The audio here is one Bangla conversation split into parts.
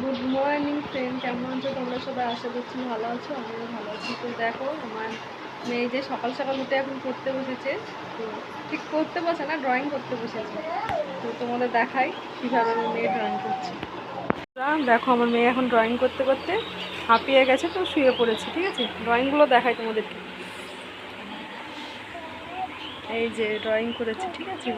গুড মর্নিং ফ্রেন্ড কেমন আছো? তোমরা সবাই? আশা করছি ভালো আছো, আমিও ভালো আছি। তো দেখো, আমার মেয়ে যে সকাল সকাল উঠে এখন পড়তে বসেছে, তো ঠিক করতে বসে না ড্রয়িং করতে বসেছে। তো তোমাদের দেখাই কীভাবে আমার মেয়ে ড্রয়িং করছে। দেখো, আমার মেয়ে এখন ড্রয়িং করতে করতে হাঁপিয়ে গেছে, তো শুয়ে পড়েছে, ঠিক আছে? ড্রয়িংগুলো দেখাই তোমাদেরকে। এই যে ড্রয়িং করেছে, ঠিক আছে?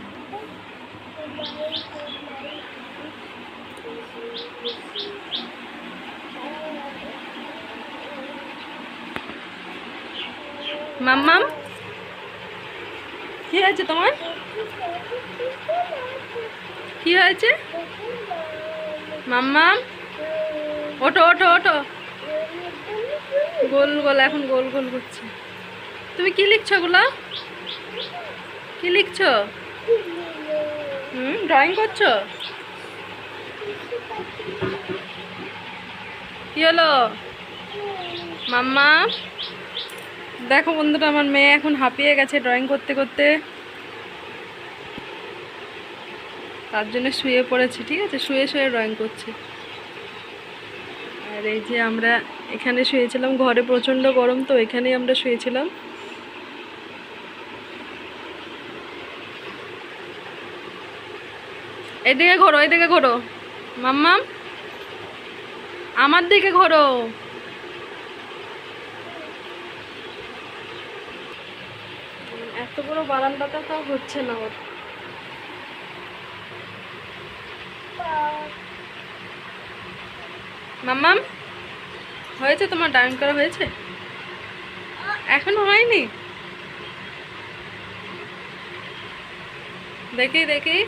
মাম্মাম কি হয়েছে তোমার? কি হয়েছে? মাম্মাম ওঠো ওঠো ওঠো। গোল গোল, এখন গোল গোল করছে। তুমি কি লিখছো গুলো কি লিখছো? হুম ড্রয়িং করছ? কি হলো? মাম্মা? দেখো বন্ধুরা, আমার মেয়ে এখন হাঁপিয়ে গেছে ড্রয়িং করতে করতে। তার জন্য শুয়ে পড়েছে, ঠিক আছে? শুয়ে শুয়ে ড্রয়িং করছে। আর এই যে আমরা এখানে শুয়েছিলাম, ঘরে প্রচণ্ড গরম, তো এখানেই আমরা শুয়েছিলাম। এদিকে ঘোরো এদিকে ঘোরো। মাম্মাম আমার দিকে ঘোরো। এত বড় বারান্দাটা তাও হচ্ছে না ওর। মাম্মাম হয়েছে তোমার ডাইন করা হয়েছে? এখনও হয়নি? দেখি দেখি।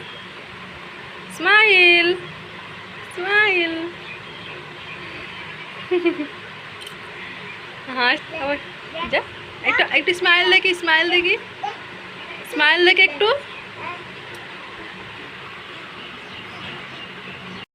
স্মাইল! স্মাইল হাস আবার যা একটু একটু স্মাইল দেখি স্মাইল দেখি স্মাইল দেখি একটু